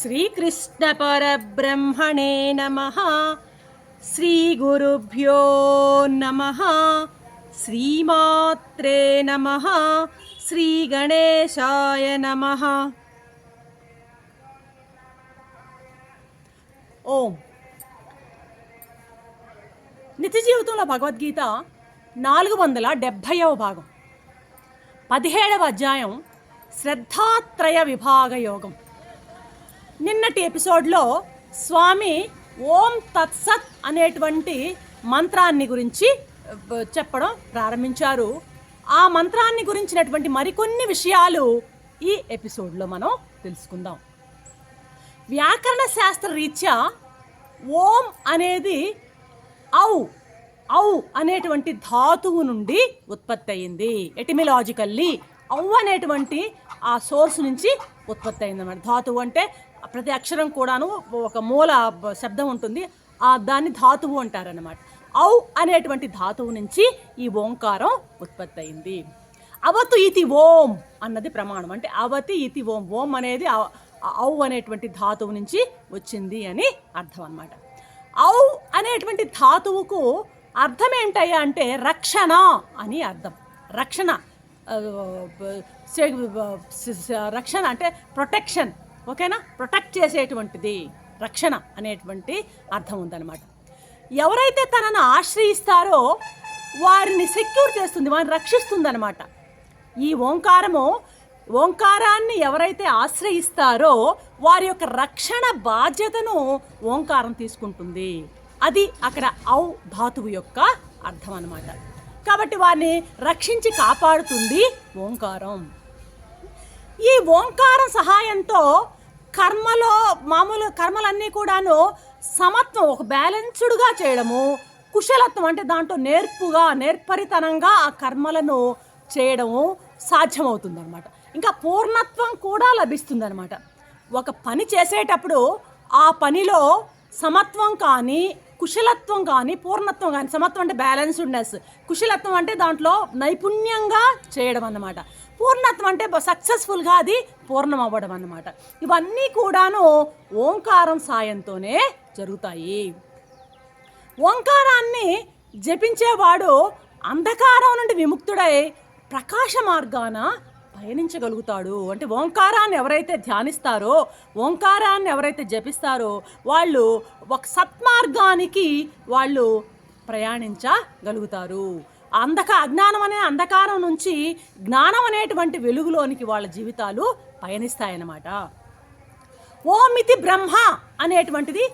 శ్రీకృష్ణపరబ్రహ్మణే నమ. శ్రీగురుభ్యో నమ. శ్రీమాత్రే నమ. శ్రీగణేశాయ నమ. ఓం. నిత్య జీవితంలో భగవద్గీత నాలుగు వందల డెబ్భైవ భాగం. పదిహేడవ అధ్యాయం శ్రద్ధాత్రయ విభాగ యోగం. నిన్నటి ఎపిసోడ్లో స్వామి ఓం తత్సత్ అనేటువంటి మంత్రాన్ని గురించి చెప్పడం ప్రారంభించారు. ఆ మంత్రాన్ని గురించినటువంటి మరికొన్ని విషయాలు ఈ ఎపిసోడ్లో మనం తెలుసుకుందాం. వ్యాకరణ శాస్త్ర రీత్యా ఓం అనేది ఔ ఔ అనేటువంటి ధాతువు నుండి ఉత్పత్తి అయింది ఎటిమిలాజికల్లీ ఔ అనేటువంటి ఆ సోర్స్ నుంచి ఉత్పత్తి అయింది అన్నమాట ధాతువు అంటే ప్రతి అక్షరం కూడాను ఒక మూల శబ్దం ఉంటుంది. ఆ దాన్ని ధాతువు అంటారనమాట ఔ అనేటువంటి ధాతువు నుంచి ఈ ఓంకారం ఉత్పత్తి అయింది అవతు ఇతి ఓం అన్నది ప్రమాణం. అంటే అవతి ఇతి ఓం. ఓం అనేది ఔ అనేటువంటి ధాతువు నుంచి వచ్చింది అని అర్థం అనమాట ఔ అనేటువంటి ధాతువుకు అర్థం ఏంటయ్యా అంటే రక్షణ అని అర్థం. రక్షణ రక్షణ అంటే ప్రొటెక్షన్. ఓకేనా? ప్రొటెక్ట్ చేసేటువంటిది రక్షణ అనేటువంటి అర్థం ఉందన్నమాట. ఎవరైతే తనను ఆశ్రయిస్తారో వారిని సెక్యూర్ చేస్తుంది వారిని రక్షిస్తుందన్నమాట. ఈ ఓంకారము ఓంకారాన్ని ఎవరైతే ఆశ్రయిస్తారో వారి యొక్క రక్షణ బాధ్యతను ఓంకారం తీసుకుంటుంది. అది అక్కడ ఔ ధాతువు యొక్క అర్థం అనమాట కాబట్టి వారిని రక్షించి కాపాడుతుంది ఓంకారం. ఈ ఓంకారం సహాయంతో కర్మలో మామూలు కర్మలన్నీ కూడాను సమత్వం ఒక బ్యాలెన్స్డ్గా చేయడము కుశలత్వం అంటే దాంట్లో నేర్పుగా నేర్పరితనంగా ఆ కర్మలను చేయడము సాధ్యమవుతుందన్నమాట. ఇంకా పూర్ణత్వం కూడా లభిస్తుందన్నమాట. ఒక పని చేసేటప్పుడు ఆ పనిలో సమత్వం కానీ కుశలత్వం కానీ పూర్ణత్వం కానీ సమత్వం అంటే బ్యాలెన్స్డ్నెస్ కుశలత్వం అంటే దాంట్లో నైపుణ్యంగా చేయడం అన్నమాట పూర్ణత్వం అంటే సక్సెస్ఫుల్గా అది పూర్ణం అవ్వడం అన్నమాట. ఇవన్నీ కూడాను ఓంకారం సాయంతోనే జరుగుతాయి. ఓంకారాన్ని జపించేవాడు అంధకారం నుండి విముక్తుడై ప్రకాశ మార్గాన పయనించగలుగుతాడు. అంటే ఓంకారాన్ని ఎవరైతే ధ్యానిస్తారో ఓంకారాన్ని ఎవరైతే జపిస్తారో వాళ్ళు ఒక సత్మార్గానికి వాళ్ళు ప్రయాణించగలుగుతారు. అంధక అజ్ఞానం అనే అంధకారం నుంచి జ్ఞానం అనేటువంటి వెలుగులోనికి వాళ్ళ జీవితాలు పయనిస్తాయన్నమాట. ఓమితి బ్రహ్మ అనేటువంటిది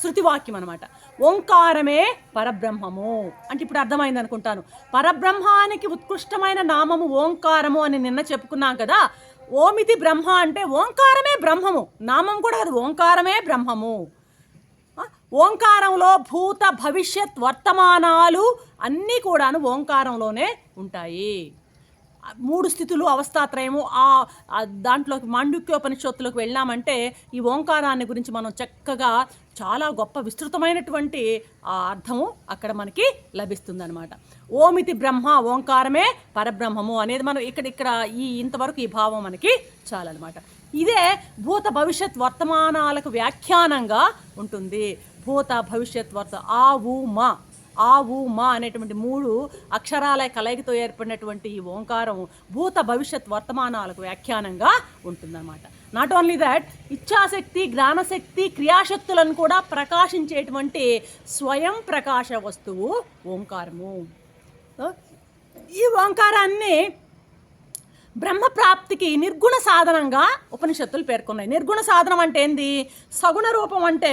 శృతివాక్యం అనమాట ఓంకారమే పరబ్రహ్మము. అంటే ఇప్పుడు అర్థమైంది అనుకుంటాను పరబ్రహ్మానికి ఉత్కృష్టమైన నామము ఓంకారము అని నిన్న చెప్పుకున్నాం కదా. ఓమితి బ్రహ్మ అంటే ఓంకారమే బ్రహ్మము. నామం కూడా అది ఓంకారమే బ్రహ్మము. ఓంకారంలో భూత భవిష్యత్ వర్తమానాలు అన్నీ కూడాను ఓంకారంలోనే ఉంటాయి. మూడు స్థితులు అవస్థాత్రయము ఆ దాంట్లోకి మాండుక్యోపనిషత్తులకు వెళ్ళామంటే ఈ ఓంకారాన్ని గురించి మనం చక్కగా చాలా గొప్ప విస్తృతమైనటువంటి ఆ అర్థము అక్కడ మనకి లభిస్తుందనమాట ఓమితి బ్రహ్మ ఓంకారమే పరబ్రహ్మము అనేది మనం ఇక్కడ ఇక్కడ ఈ ఇంతవరకు ఈ భావం మనకి చాలన్నమాట. ఇదే భూత భవిష్యత్ వర్తమానాలకు వ్యాఖ్యానంగా ఉంటుంది. భూత భవిష్యత్ వర్త ఆ ఊ మా ఆ ఊ మా అనేటువంటి మూడు అక్షరాల కలయికతో ఏర్పడినటువంటి ఈ ఓంకారం భూత భవిష్యత్ వర్తమానాలకు వ్యాఖ్యానంగా ఉంటుందన్నమాట. నాట్ ఓన్లీ దట్ ఇచ్ఛాశక్తి జ్ఞానశక్తి క్రియాశక్తులను కూడా ప్రకాశించేటువంటి స్వయం ప్రకాశ వస్తువు ఓంకారము. ఈ ఓంకారాన్ని బ్రహ్మప్రాప్తికి నిర్గుణ సాధనంగా ఉపనిషత్తులు పేర్కొన్నాయి. నిర్గుణ సాధనం అంటే ఏంది? సగుణ రూపం అంటే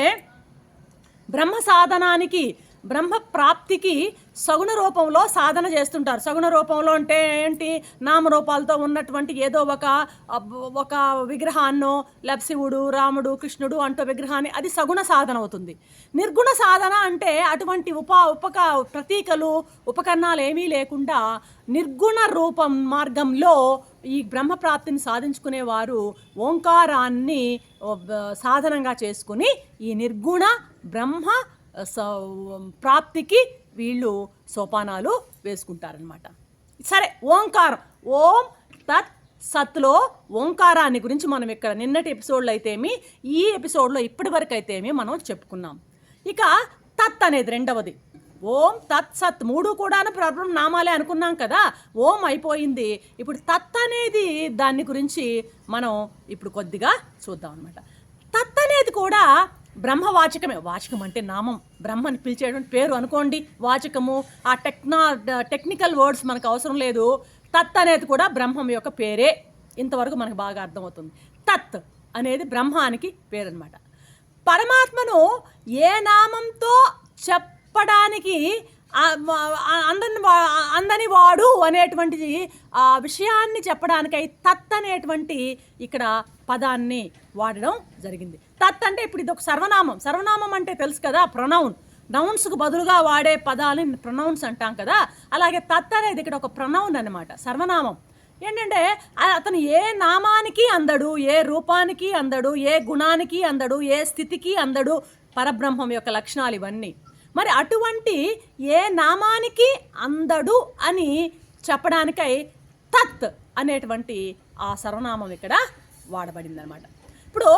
బ్రహ్మ సాధనానికి బ్రహ్మ ప్రాప్తికి సగుణ రూపంలో సాధన చేస్తుంటారు. సగుణ రూపంలో అంటే ఏంటి? నామరూపాలతో ఉన్నటువంటి ఏదో ఒక ఒక విగ్రహాన్నో లప్సివుడు రాముడు కృష్ణుడు అంటూ విగ్రహాన్ని అది సగుణ సాధన అవుతుంది. నిర్గుణ సాధన అంటే అటువంటి ఉప ఉపక ప్రతీకలు ఉపకరణాలు ఏమీ లేకుండా నిర్గుణ రూపం మార్గంలో ఈ బ్రహ్మప్రాప్తిని సాధించుకునేవారు ఓంకారాన్ని సాధనంగా చేసుకుని ఈ నిర్గుణ బ్రహ్మ స- ప్రాప్తికి వీళ్ళు సోపానాలు వేసుకుంటారనమాట సరే ఓంకారం. ఓం తత్ సత్లో ఓంకారాన్ని గురించి మనం ఇక్కడ నిన్నటి ఎపిసోడ్లో అయితేమి ఈ ఎపిసోడ్లో ఇప్పటి వరకు అయితేమి మనం చెప్పుకున్నాం. ఇక తత్ అనేది రెండవది. ఓం తత్ సత్ మూడు కూడాను ప్రాబ్లం నామాలే అనుకున్నాం కదా ఓం అయిపోయింది. ఇప్పుడు తత్ అనేది దాని గురించి మనం ఇప్పుడు కొద్దిగా చూద్దాం అనమాట తత్ అనేది కూడా బ్రహ్మవాచకమే. వాచకం అంటే నామం. బ్రహ్మని పిలిచేయడం పేరు అనుకోండి. వాచకము ఆ టెక్నా టెక్నికల్ వర్డ్స్ మనకు అవసరం లేదు. తత్ అనేది కూడా బ్రహ్మం యొక్క పేరే. ఇంతవరకు మనకు బాగా అర్థమవుతుంది. తత్ అనేది బ్రహ్మానికి పేరు అనమాట పరమాత్మను ఏ నామంతో చెప్పడానికి అందని అందని వాడు అనేటువంటిది ఆ విషయాన్ని చెప్పడానికై తత్ అనేటువంటి ఇక్కడ పదాన్ని వాడడం జరిగింది. తత్ అంటే ఇప్పుడు ఇది ఒక సర్వనామం. సర్వనామం అంటే తెలుసు కదా ప్రొనౌన్. నౌన్స్కు బదులుగా వాడే పదాలని ప్రొనౌన్స్ అంటాం కదా అలాగే తత్ అనేది ఇక్కడ ఒక ప్రొనౌన్ అనమాట సర్వనామం. ఏంటంటే అతను ఏ నామానికి అందడు ఏ రూపానికి అందడు ఏ గుణానికి అందడు ఏ స్థితికి అందడు పరబ్రహ్మం యొక్క లక్షణాలు ఇవన్నీ. మరి అటువంటి ఏ నామానికి అందడు అని చెప్పడానికై తత్ అనేటువంటి ఆ సర్వనామం ఇక్కడ వాడబడింది అనమాట ఇప్పుడు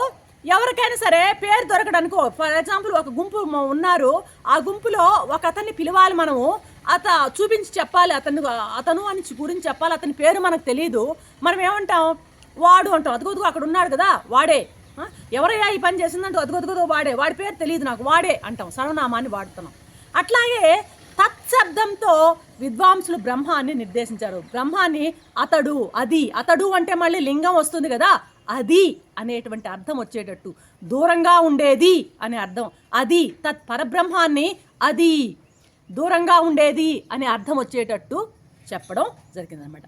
ఎవరికైనా సరే పేరు దొరకడనుకో ఫర్ ఎగ్జాంపుల్ ఒక గుంపు ఉన్నారు ఆ గుంపులో ఒక అతన్ని పిలవాలి మనము అత చూపించి చెప్పాలి అతను అతను అని గురించి చెప్పాలి అతని పేరు మనకు తెలియదు మనం ఏమంటాం వాడు అంటాం అదుగుదుగు అక్కడ ఉన్నాడు కదా వాడే ఎవరయ్యా ఈ పని చేసిందంటే అదుగదుగుదో వాడే. వాడి పేరు తెలియదు నాకు. వాడే అంటాం. సర్వనామాన్ని వాడుతున్నాం. అట్లాగే తత్శబ్దంతో విద్వాంసులు బ్రహ్మాన్ని నిర్దేశించారు. బ్రహ్మాన్ని అతడు అది. అతడు అంటే మళ్ళీ లింగం వస్తుంది కదా. అది అనేటువంటి అర్థం వచ్చేటట్టు. దూరంగా ఉండేది అనే అర్థం. అది తత్ పరబ్రహ్మాన్ని అది దూరంగా ఉండేది అనే అర్థం వచ్చేటట్టు చెప్పడం జరిగిందనమాట.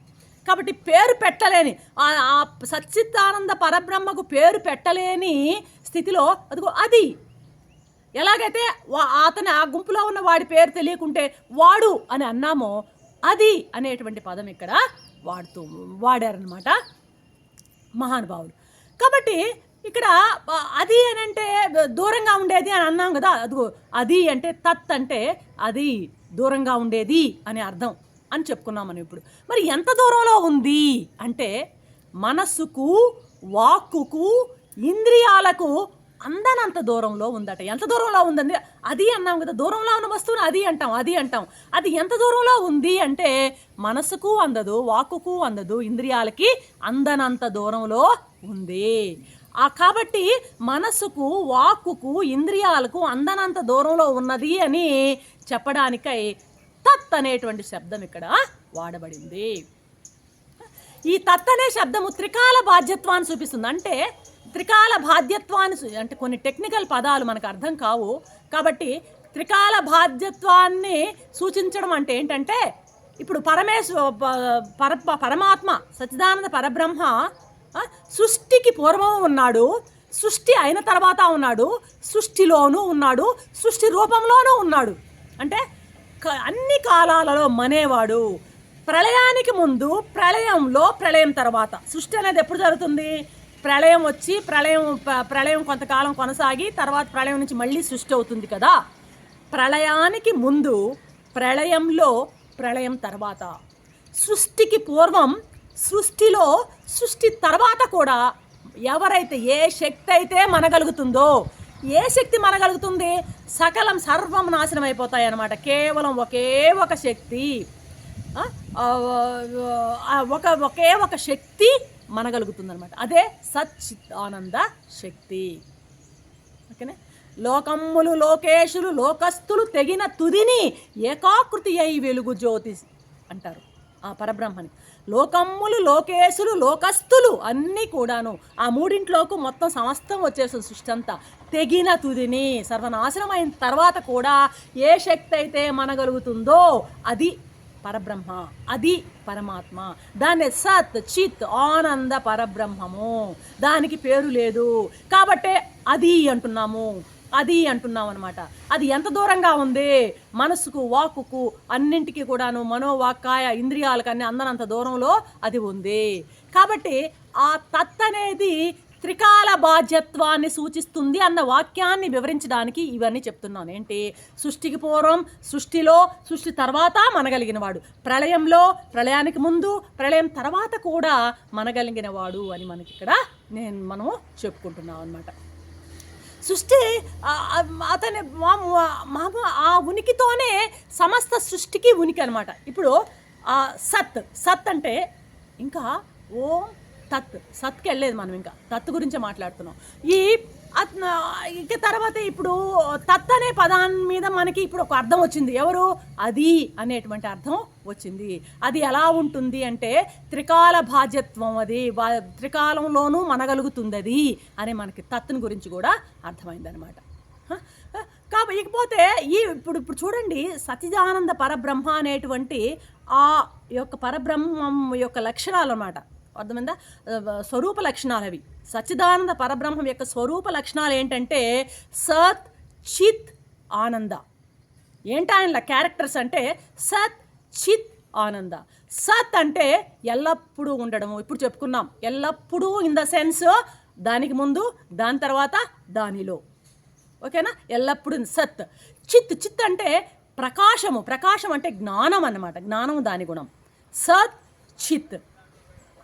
కాబట్టి పేరు పెట్టలేని. ఆ ఆ సచ్చిదానంద పరబ్రహ్మకు పేరు పెట్టలేని స్థితిలో అదిగో అది. ఎలాగైతే అతను ఆ గుంపులో ఉన్న వాడి పేరు తెలియకుంటే వాడు అని అన్నామో అది అనేటువంటి పదం ఇక్కడ వాడుతూ వాడారనమాట మహానుభావులు. కాబట్టి ఇక్కడ అది అని అంటే దూరంగా ఉండేది అని అన్నాం కదా అదిగో అది అంటే తత్ అంటే అది దూరంగా ఉండేది అనే అర్థం. అని చెప్పుకున్నాం మనం ఇప్పుడు. మరి ఎంత దూరంలో ఉంది? అంటే మనస్సుకు వాక్కుకు ఇంద్రియాలకు అందనంత దూరంలో ఉందట. ఎంత దూరంలో ఉందండి? అది అన్నాం కదా దూరంలో ఉన్న వస్తువుని అది అంటాం అది అంటాం. అది ఎంత దూరంలో ఉంది అంటే మనసుకు అందదు వాక్కుకు అందదు ఇంద్రియాలకి అందనంత దూరంలో ఉంది. ఆ కాబట్టి మనసుకు వాక్కుకు ఇంద్రియాలకు అందనంత దూరంలో ఉన్నది అని చెప్పడానికై తత్ అనేటువంటి శబ్దం ఇక్కడ వాడబడింది. ఈ తత్ అనే శబ్దము త్రికాల బాధ్యత్వాన్ని చూపిస్తుంది. అంటే త్రికాల బాధ్యత్వాన్ని అంటే కొన్ని టెక్నికల్ పదాలు మనకు అర్థం కావు. కాబట్టి త్రికాల బాధ్యత్వాన్ని సూచించడం అంటే ఏంటంటే ఇప్పుడు పరమేశ్వ పర పరమాత్మ సచిదానంద పరబ్రహ్మ సృష్టికి పూర్వం ఉన్నాడు. సృష్టి అయిన తర్వాత ఉన్నాడు. సృష్టిలోనూ ఉన్నాడు. సృష్టి రూపంలోనూ ఉన్నాడు. అంటే అన్ని కాలాలలో మనేవాడు. ప్రళయానికి ముందు ప్రళయంలో ప్రళయం తర్వాత. సృష్టి అనేది ఎప్పుడు జరుగుతుంది? ప్రళయం వచ్చి ప్రళయం ప్రళయం కొంతకాలం కొనసాగి తర్వాత ప్రళయం నుంచి మళ్ళీ సృష్టి అవుతుంది కదా? ప్రళయానికి ముందు ప్రళయంలో ప్రళయం తర్వాత. సృష్టికి పూర్వం సృష్టిలో సృష్టి తర్వాత కూడా ఎవరైతే ఏ శక్తి అయితే మనగలుగుతుందో ఏ శక్తి మనగలుగుతుంది? సకలం సర్వం నాశనం అయిపోతాయి అన్నమాట కేవలం ఒకే ఒక శక్తి. ఒక ఒకే ఒక శక్తి మనగలుగుతుంది అదే సచ్చిదానంద శక్తి. ఓకేనా? లోకమ్ములు లోకేశులు లోకస్తులు తెగిన తుదిని ఏకాకృతి అయి వెలుగు జ్యోతి అంటారు ఆ పరబ్రహ్మని. లోకమ్ములు లోకేశులు లోకస్తులు అన్నీ కూడాను. ఆ మూడింట్లోకి మొత్తం సమస్తం వచ్చేస్తుంది సృష్టి అంతా తెగిన తుదిని సర్వనాశనం అయిన తర్వాత కూడా ఏ శక్తి అయితే మనగలుగుతుందో అది పరబ్రహ్మ అది పరమాత్మ. దాన్ని సత్ చిత్ ఆనంద పరబ్రహ్మము. దానికి పేరు లేదు. కాబట్టే అది అంటున్నాము. అది అంటున్నాం అనమాట అది ఎంత దూరంగా ఉంది? మనసుకు వాకుకు అన్నింటికి కూడాను మనోవాక్కాయ ఇంద్రియాలకు అన్ని అందనంత దూరంలో అది ఉంది. కాబట్టి ఆ తత్ అనేది త్రికాల బాధ్యత్వాన్ని సూచిస్తుంది అన్న వాక్యాన్ని వివరించడానికి ఇవన్నీ చెప్తున్నాను. ఏంటి? సృష్టికి పూర్వం సృష్టిలో సృష్టి తర్వాత మనగలిగినవాడు. ప్రళయంలో ప్రళయానికి ముందు ప్రళయం తర్వాత కూడా మనగలిగినవాడు అని మనకి ఇక్కడ నేను మనము చెప్పుకుంటున్నాం అనమాట సృష్టి అతని మా- మాము ఆ ఉనికితోనే సమస్త సృష్టికి ఉనికి అనమాట ఇప్పుడు ఆ సత్ సత్ అంటే ఇంకా ఓం తత్ సత్కి వెళ్ళలేదు మనం ఇంకా. తత్ గురించే మాట్లాడుతున్నాం. ఈ ఇక తర్వాత ఇప్పుడు తత్ అనే పదాన్ని మీద మనకి ఇప్పుడు ఒక అర్థం వచ్చింది. ఎవరు? అది అనేటువంటి అర్థం వచ్చింది. అది ఎలా ఉంటుంది అంటే త్రికాల బాధ్యత్వం అది బా- త్రికాలంలోనూ మనగలుగుతుంది అది అని మనకి తత్తుని గురించి కూడా అర్థమైందనమాట కాబట్టి ఇకపోతే ఈ ఇప్పుడు ఇప్పుడు చూడండి సచిదానంద పరబ్రహ్మ అనేటువంటి ఆ యొక్క పరబ్రహ్మం యొక్క లక్షణాలు అన్నమాట అర్థమైందా? స్వరూప లక్షణాలు అవి. సచ్చిదానంద పరబ్రహ్మం యొక్క స్వరూప లక్షణాలు ఏంటంటే సత్ చిత్ ఆనంద. ఏంటి ఆయన క్యారెక్టర్స్ అంటే సత్ చిత్ ఆనంద. సత్ అంటే ఎల్లప్పుడూ ఉండడము. ఇప్పుడు చెప్పుకున్నాం. ఎల్లప్పుడూ ఇన్ ద సెన్స్ దానికి ముందు దాని తర్వాత దానిలో. ఓకేనా? ఎల్లప్పుడూ సత్. చిత్ చిత్ అంటే ప్రకాశము. ప్రకాశం అంటే జ్ఞానం అన్నమాట. జ్ఞానం దాని గుణం. సత్ చిత్.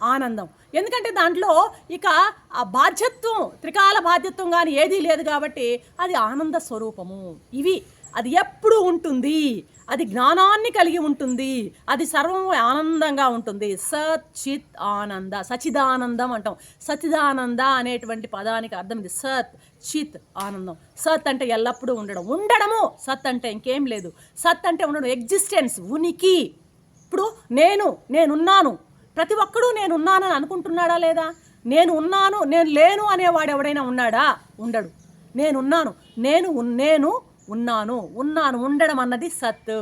ఆనందం. ఎందుకంటే దాంట్లో ఇక ఆ బాధ్యత్వం త్రికాల బాధ్యత్వం కానీ ఏదీ లేదు కాబట్టి అది ఆనంద స్వరూపము. ఇవి అది ఎప్పుడు ఉంటుంది. అది జ్ఞానాన్ని కలిగి ఉంటుంది. అది సర్వం ఆనందంగా ఉంటుంది. సత్ చిత్ ఆనంద సచిదానందం అంటాం. సచిదానంద అనేటువంటి పదానికి అర్థం ఇది. సత్ చిత్ ఆనందం. సత్ అంటే ఎల్లప్పుడూ ఉండడం. ఉండడము సత్ అంటే ఇంకేం లేదు. సత్ అంటే ఉండడం. ఎగ్జిస్టెన్స్ ఉనికి. ఇప్పుడు నేను నేనున్నాను. ప్రతి ఒక్కడూ నేను ఉన్నానని అనుకుంటున్నాడా లేదా? నేను ఉన్నాను నేను లేను అనేవాడు ఎవడైనా ఉన్నాడా? ఉండడు. నేనున్నాను నేను నేను ఉన్నాను. ఉన్నాను ఉండడం అన్నది సత్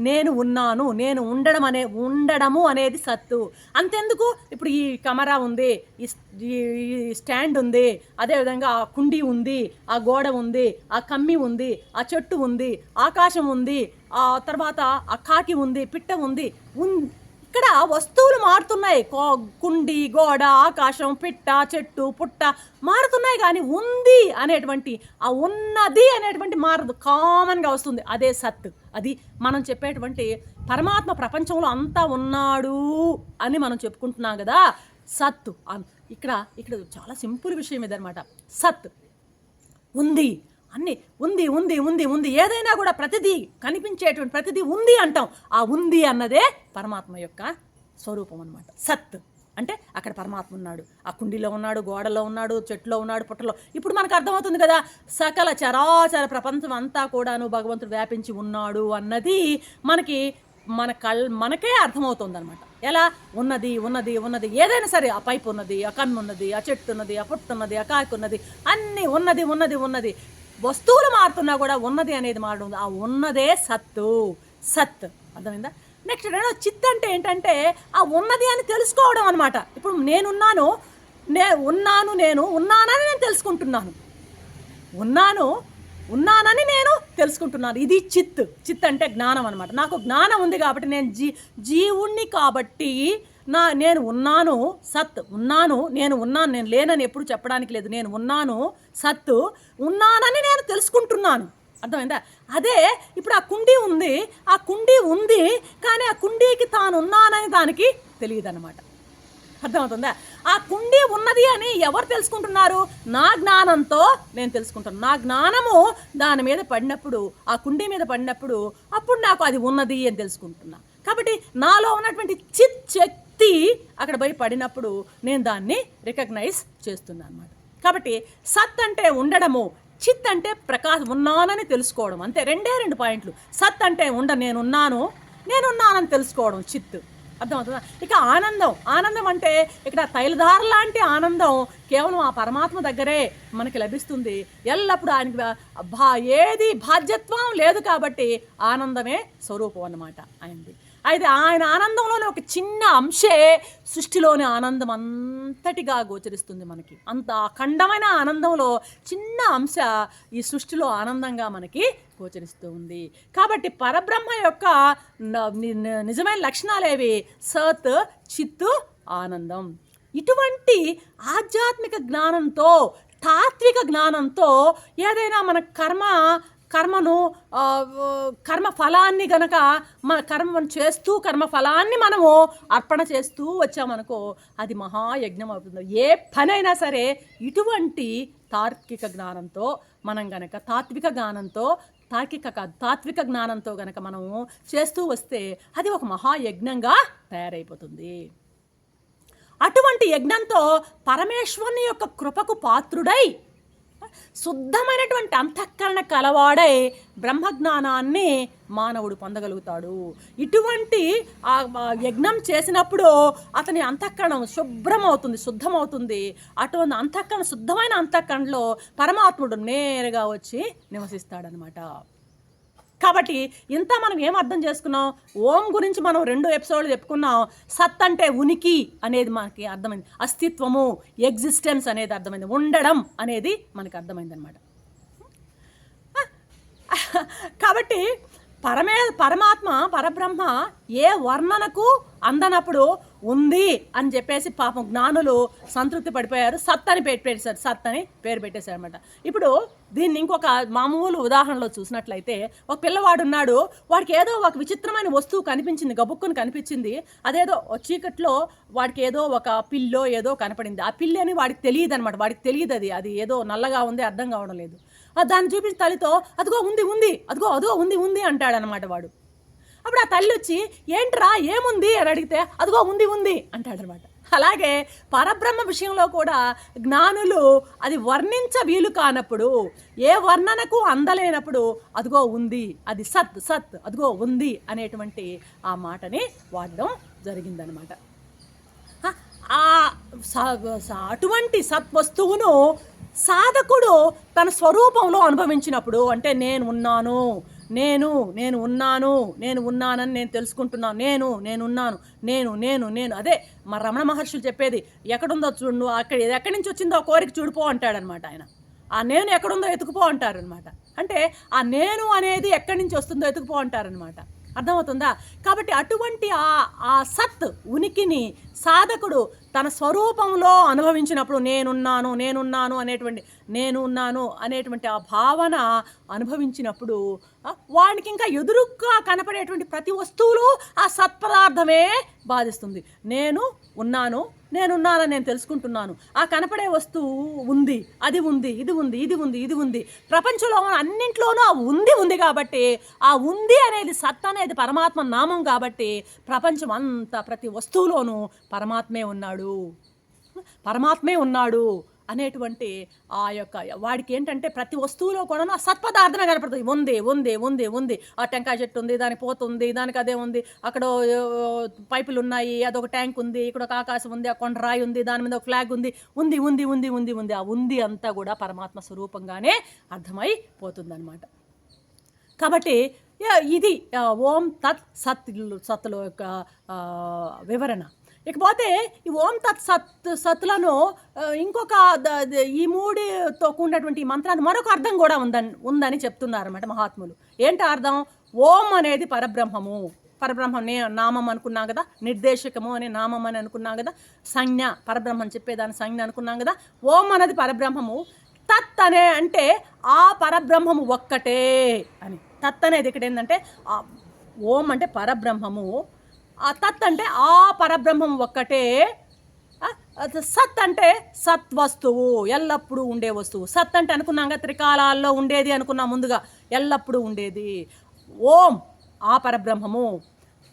నేను ఉన్నాను నేను ఉండడం అనే ఉండడము అనేది సత్తు. అంతెందుకు? ఇప్పుడు ఈ కెమెరా ఉంది ఈ స్- ఈ స్టాండ్ ఉంది అదేవిధంగా ఆ కుండీ ఉంది ఆ గోడ ఉంది ఆ కమ్మి ఉంది ఆ చెట్టు ఉంది ఆకాశం ఉంది ఆ తర్వాత ఆ కాకి ఉంది పిట్ట ఉంది ఉన్ ఇక్కడ వస్తువులు మారుతున్నాయి. కో- కుండి గోడ ఆకాశం పిట్ట చెట్టు పుట్ట మారుతున్నాయి కానీ ఉంది అనేటువంటి ఆ ఉన్నది అనేటువంటి మారదు. కామన్గా వస్తుంది. అదే సత్. అది మనం చెప్పేటువంటి పరమాత్మ ప్రపంచంలో అంతా ఉన్నాడు అని మనం చెప్పుకుంటున్నాం కదా. సత్. ఇక్కడ ఇక్కడ చాలా సింపుల్ విషయం ఇదనమాట సత్. ఉంది. అన్ని ఉంది ఉంది ఉంది ఉంది. ఏదైనా కూడా ప్రతిదీ కనిపించేటువంటి ప్రతిదీ ఉంది అంటాం. ఆ ఉంది అన్నదే పరమాత్మ యొక్క స్వరూపం అనమాట సత్ అంటే అక్కడ పరమాత్మ ఉన్నాడు. ఆ కుండీలో ఉన్నాడు గోడలో ఉన్నాడు చెట్టులో ఉన్నాడు పుట్టలో. ఇప్పుడు మనకు అర్థమవుతుంది కదా సకల చరాచర ప్రపంచం అంతా కూడాను భగవంతుడు వ్యాపించి ఉన్నాడు అన్నది మనకి మన కళ్ మనకే అర్థమవుతుంది అనమాట ఎలా? ఉన్నది ఉన్నది ఉన్నది. ఏదైనా సరే ఆ పైపు ఉన్నది ఆ కన్ను ఉన్నది ఆ చెట్టు ఉన్నది ఆ పుట్టు ఉన్నది ఆ కాకి ఉన్నది అన్నీ ఉన్నది ఉన్నది ఉన్నది. వస్తువులు మారుతున్నా కూడా ఉన్నది అనేది మారడం ఆ ఉన్నదే సత్తు. సత్. అర్థమైందా? నెక్స్ట్ రెండో చిత్ అంటే ఏంటంటే ఆ ఉన్నది అని తెలుసుకోవడం అనమాట ఇప్పుడు నేనున్నాను నే ఉన్నాను నేను ఉన్నానని నేను తెలుసుకుంటున్నాను. ఉన్నాను ఉన్నానని నేను తెలుసుకుంటున్నాను. ఇది చిత్. చిత్ అంటే జ్ఞానం అనమాట నాకు జ్ఞానం ఉంది కాబట్టి నేను జీ జీవుణ్ణి కాబట్టి నా నేను ఉన్నాను సత్ ఉన్నాను నేను ఉన్నాను నేను లేనని ఎప్పుడు చెప్పడానికి లేదు. నేను ఉన్నాను సత్ ఉన్నానని నేను తెలుసుకుంటున్నాను. అర్థమైందా? అదే ఇప్పుడు ఆ కుండీ ఉంది ఆ కుండీ ఉంది కానీ ఆ కుండీకి తాను ఉన్నానని దానికి తెలియదు అనమాట అర్థమవుతుందా? ఆ కుండీ ఉన్నది అని ఎవరు తెలుసుకుంటున్నారు? నా జ్ఞానంతో నేను తెలుసుకుంటాను నా జ్ఞానము దాని మీద పడినప్పుడు ఆ కుండీ మీద పడినప్పుడు అప్పుడు నాకు అది ఉన్నది అని తెలుసుకుంటున్నా. కాబట్టి నాలో ఉన్నటువంటి చిత్ వ్యక్తి అక్కడ పోయి పడినప్పుడు నేను దాన్ని రికగ్నైజ్ చేస్తున్నాను అనమాట కాబట్టి సత్ అంటే ఉండడము చిత్ అంటే ప్రకాశం ఉన్నానని తెలుసుకోవడం అంతే. రెండే రెండు పాయింట్లు. సత్ అంటే ఉండ నేనున్నాను నేనున్నానని తెలుసుకోవడం చిత్. అర్థమవుతుందా? ఇక ఆనందం. ఆనందం అంటే ఇక్కడ తైలధార లాంటి ఆనందం కేవలం ఆ పరమాత్మ దగ్గరే మనకి లభిస్తుంది. ఎల్లప్పుడూ ఆయనకి బా ఏది బాధ్యత్వం లేదు కాబట్టి ఆనందమే స్వరూపం అన్నమాట ఆయనది. అయితే ఆయన ఆనందంలోనే ఒక చిన్న అంశే సృష్టిలోని ఆనందం అంతటిగా గోచరిస్తుంది మనకి. అంత అఖండమైన ఆనందంలో చిన్న అంశ ఈ సృష్టిలో ఆనందంగా మనకి గోచరిస్తూ ఉంది. కాబట్టి పరబ్రహ్మ యొక్క నిజమైన లక్షణాలు ఏవి? సత్ చిత్తు ఆనందం. ఇటువంటి ఆధ్యాత్మిక జ్ఞానంతో తాత్విక జ్ఞానంతో ఏదైనా మన కర్మ కర్మను కర్మ ఫలాన్ని గనక మన కర్మను చేస్తూ కర్మ ఫలాన్ని మనము అర్పణ చేస్తూ వచ్చామనుకో అది మహాయజ్ఞం అవుతుంది. ఏ పనైనా సరే ఇటువంటి తార్కిక జ్ఞానంతో మనం గనక తాత్విక జ్ఞానంతో తార్కిక తాత్విక జ్ఞానంతో గనక మనము చేస్తూ వస్తే అది ఒక మహాయజ్ఞంగా తయారైపోతుంది. అటువంటి యజ్ఞంతో పరమేశ్వరుని యొక్క కృపకు పాత్రుడై శుద్ధమైనటువంటి అంతఃకరణ కలవాడై బ్రహ్మజ్ఞానాన్ని మానవుడు పొందగలుగుతాడు. ఇటువంటి ఆ ఆ యజ్ఞం చేసినప్పుడు అతని అంతఃకరణం శుభ్రమవుతుంది శుద్ధమవుతుంది. అటువంటి అంతఃకరణ శుద్ధమైన అంతఃకరణలో పరమాత్ముడు నేరుగా వచ్చి నివసిస్తాడనమాట కాబట్టి ఇంత మనం ఏం అర్థం చేసుకున్నాం? ఓం గురించి మనం రెండు ఎపిసోడ్లు చెప్పుకున్నాం. సత్ అంటే ఉనికి అనేది మనకి అర్థమైంది. అస్తిత్వము ఎగ్జిస్టెన్స్ అనేది అర్థమైంది. ఉండడం అనేది మనకి అర్థమైంది అనమాట కాబట్టి పరమే పరమాత్మ పరబ్రహ్మ ఏ వర్ణనకు అందనప్పుడు ఉంది అని చెప్పేసి పాపం జ్ఞానులు సంతృప్తి పడిపోయారు. సత్ అని పెట్టేశారు. సత్ అని పేరు పెట్టేశారు అనమాట ఇప్పుడు దీన్ని ఇంకొక మామూలు ఉదాహరణలో చూసినట్లయితే ఒక పిల్లవాడు ఉన్నాడు వాడికి ఏదో ఒక విచిత్రమైన వస్తువు కనిపించింది గబుక్కుని కనిపించింది అదేదో చీకట్లో వాడికి ఏదో ఒక పిల్లో ఏదో కనపడింది. ఆ పిల్లి అని వాడికి తెలియదు అనమాట వాడికి తెలియదు అది. అది ఏదో నల్లగా ఉంది అర్థం కావడం లేదు. దాన్ని చూపించి తల్లితో అదిగో ఉంది ఉంది అదిగో అదిగో ఉంది ఉంది అంటాడనమాట వాడు. అప్పుడు ఆ తల్లి వచ్చి ఏంట్రా ఏముంది? అని అడిగితే అదిగో ఉంది ఉంది అంటాడనమాట అలాగే పరబ్రహ్మ విషయంలో కూడా జ్ఞానులు అది వర్ణించ వీలు కానప్పుడు ఏ వర్ణనకు అందలేనప్పుడు అదిగో ఉంది అది సత్ సత్ అదిగో ఉంది అనేటువంటి ఆ మాటని వాడడం జరిగిందనమాట ఆ అటువంటి సత్ వస్తువును సాధకుడు తన స్వరూపంలో అనుభవించినప్పుడు అంటే నేను ఉన్నాను నేను నేను ఉన్నాను నేను ఉన్నానని నేను తెలుసుకుంటున్నాను నేను నేను ఉన్నాను నేను నేను నేను. అదే మా రమణ మహర్షులు చెప్పేది ఎక్కడుందో చూడు అక్కడ ఎక్కడి నుంచి వచ్చిందో కోరిక చూడిపో అంటాడనమాట ఆయన. ఆ నేను ఎక్కడుందో ఎతుకుపో అంటారనమాట. అంటే ఆ నేను అనేది ఎక్కడి నుంచి వస్తుందో ఎతుకుపో అంటారనమాట. అర్థమవుతుందా? కాబట్టి అటువంటి ఆ ఆ సత్ ఉనికిని సాధకుడు తన స్వరూపంలో అనుభవించినప్పుడు నేనున్నాను నేనున్నాను అనేటువంటి నేను ఉన్నాను అనేటువంటి ఆ భావన అనుభవించినప్పుడు వాడికి ఇంకా ఎదురుగా కనపడేటువంటి ప్రతి వస్తువులు ఆ సత్పదార్థమే బాధిస్తుంది. నేను ఉన్నాను నేనున్నానని నేను తెలుసుకుంటున్నాను. ఆ కనపడే వస్తువు ఉంది అది ఉంది ఇది ఉంది ఇది ఉంది ఇది ఉంది. ప్రపంచంలో అన్నింట్లోనూ ఆ ఉంది ఉంది కాబట్టి ఆ ఉంది అనేది సత్ అనేది పరమాత్మ నామం కాబట్టి ప్రపంచం అంతా ప్రతి వస్తువులోనూ పరమాత్మే ఉన్నాడు. పరమాత్మే ఉన్నాడు అనేటువంటి ఆ యొక్క వాడికి ఏంటంటే ప్రతి వస్తువులో కూడా ఆ సత్పదార్థమే కనపడుతుంది. ఉంది ఉంది ఉంది ఉంది. ఆ టెంకాయ చెట్టు ఉంది దానికి పోతుంది దానికి అదే ఉంది. అక్కడ పైపులు ఉన్నాయి అదొక ట్యాంక్ ఉంది ఇక్కడ ఒక ఆకాశం ఉంది ఆ కొండ రాయి ఉంది దాని మీద ఒక ఫ్లాగ్ ఉంది. ఉంది ఉంది ఉంది ఉంది ఉంది. ఆ ఉంది అంతా కూడా పరమాత్మ స్వరూపంగానే అర్థమైపోతుంది కాబట్టి ఇది ఓం తత్ సత్ సత్లో యొక్క వివరణ. ఇకపోతే ఈ ఓం తత్ సత్ సత్తులను ఇంకొక ఈ మూడితో కూడినటువంటి ఈ మంత్రాన్ని మరొక అర్థం కూడా ఉందని ఉందని చెప్తున్నారన్నమాట మహాత్ములు. ఏంటి అర్థం? ఓం అనేది పరబ్రహ్మము. పరబ్రహ్మ నే నామం అనుకున్నాం కదా? నిర్దేశకము అనే నామం అని అనుకున్నాం కదా? సంజ్ఞ పరబ్రహ్మం చెప్పేదాని సంజ్ఞ అనుకున్నాం కదా? ఓం అనేది పరబ్రహ్మము. తత్ అనే అంటే ఆ పరబ్రహ్మము ఒక్కటే అని. తత్ అనేది ఇక్కడ ఏంటంటే ఓం అంటే పరబ్రహ్మము. ఆ తత్ అంటే ఆ పరబ్రహ్మం ఒక్కటే. సత్ అంటే సత్ వస్తువు ఎల్లప్పుడూ ఉండే వస్తువు. సత్ అంటే అనుకున్నాం కదా త్రికాలాల్లో ఉండేది అనుకున్నాం ముందుగా ఎల్లప్పుడూ ఉండేది. ఓం ఆ పరబ్రహ్మము.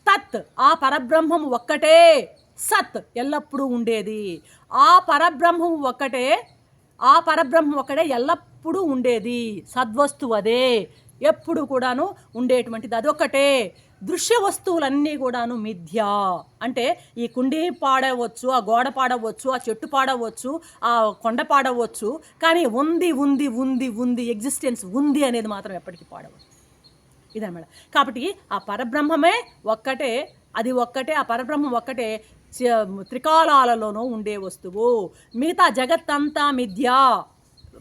తత్ ఆ పరబ్రహ్మము ఒక్కటే. సత్ ఎల్లప్పుడూ ఉండేది. ఆ పరబ్రహ్మము ఒక్కటే ఆ పరబ్రహ్మం ఒక్కటే ఎల్లప్పుడూ ఉండేది. సద్వస్తువు అదే. ఎప్పుడు కూడాను ఉండేటువంటిది అదొక్కటే. దృశ్య వస్తువులన్నీ కూడాను మిథ్య. అంటే ఈ కుండీ పాడవచ్చు ఆ గోడ పాడవచ్చు ఆ చెట్టు పాడవచ్చు ఆ కొండ పాడవచ్చు కానీ ఉంది ఉంది ఉంది ఉంది ఎగ్జిస్టెన్స్ ఉంది అనేది మాత్రం ఎప్పటికీ పాడవచ్చు ఇదన్నమాట. కాబట్టి ఆ పరబ్రహ్మమే ఒక్కటే అది ఒక్కటే ఆ పరబ్రహ్మం ఒక్కటే చ- త్రికాలాలలోనూ ఉండే వస్తువు. మిగతా జగత్తంతా మిథ్య.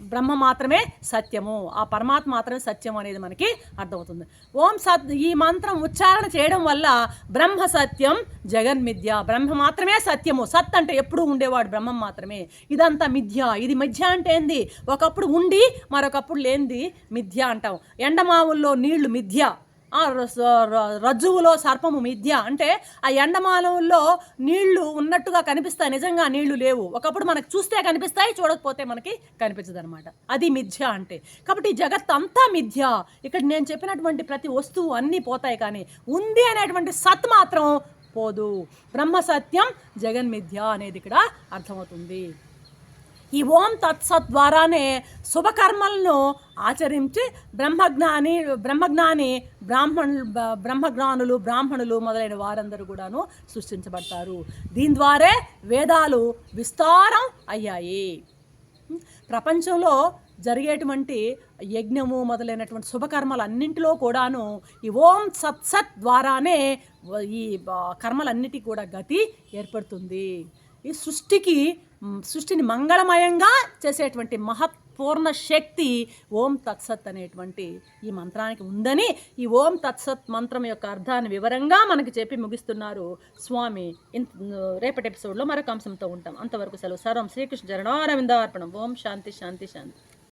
బ్రహ్మ మాత్రమే సత్యము ఆ పరమాత్మ మాత్రమే సత్యం అనేది మనకి అర్థమవుతుంది. ఓం సత్ ఈ మంత్రం ఉచ్చారణ చేయడం వల్ల బ్రహ్మ సత్యం జగన్మిథ్య బ్రహ్మ మాత్రమే సత్యము. సత్ అంటే ఎప్పుడు ఉండేవాడు బ్రహ్మం మాత్రమే. ఇదంతా మిథ్య. ఇది మిథ్య అంటే ఏంది? ఒకప్పుడు ఉండి మరొకప్పుడు లేనిది మిథ్య అంటాం. ఎండమావుల్లో నీళ్ళు మిథ్య. రజ్జువులో సర్పము మిథ్య. అంటే ఆ ఎండమానంలో నీళ్ళు ఉన్నట్టుగా కనిపిస్తాయి. నిజంగా నీళ్ళు లేవు. ఒకప్పుడు మనకు చూస్తే కనిపిస్తాయి చూడకపోతే మనకి కనిపించదు అనమాట అది మిథ్య అంటే. కాబట్టి ఈ జగత్ అంతా మిథ్య. ఇక్కడ నేను చెప్పినటువంటి ప్రతి వస్తువు అన్నీ పోతాయి కానీ ఉంది అనేటువంటి సత్ మాత్రం పోదు. బ్రహ్మ సత్యం జగన్ మిథ్య అనేది ఇక్కడ అర్థమవుతుంది. ఈ ఓం తత్సత్ ద్వారానే శుభకర్మలను ఆచరించి బ్రహ్మజ్ఞాని బ్రహ్మజ్ఞాని బ్రాహ్మణులు బ్రహ్మజ్ఞానులు బ్రాహ్మణులు మొదలైన వారందరూ కూడాను సృష్టించబడతారు. దీని ద్వారే వేదాలు విస్తారం అయ్యాయి. ప్రపంచంలో జరిగేటువంటి యజ్ఞము మొదలైనటువంటి శుభకర్మలు అన్నింటిలో కూడాను ఈ ఓం సత్సత్ ద్వారానే ఈ కర్మలన్నిటి కూడా గతి ఏర్పడుతుంది. ఈ సృష్టికి సృష్టిని మంగళమయంగా చేసేటువంటి మహత్పూర్ణ శక్తి ఓం తత్సత్ అనేటువంటి ఈ మంత్రానికి ఉందని ఈ ఓం తత్సత్ మంత్రం యొక్క అర్థాన్ని వివరంగా మనకి చెప్పి ముగిస్తున్నారు. స్వామి ఇంత రేపటి ఎపిసోడ్లో మరొక అంశంతో ఉంటాం. అంతవరకు సెలవు. సర్వం శ్రీకృష్ణ చరణారవిందార్పణం. ఓం శాంతి శాంతి శాంతి.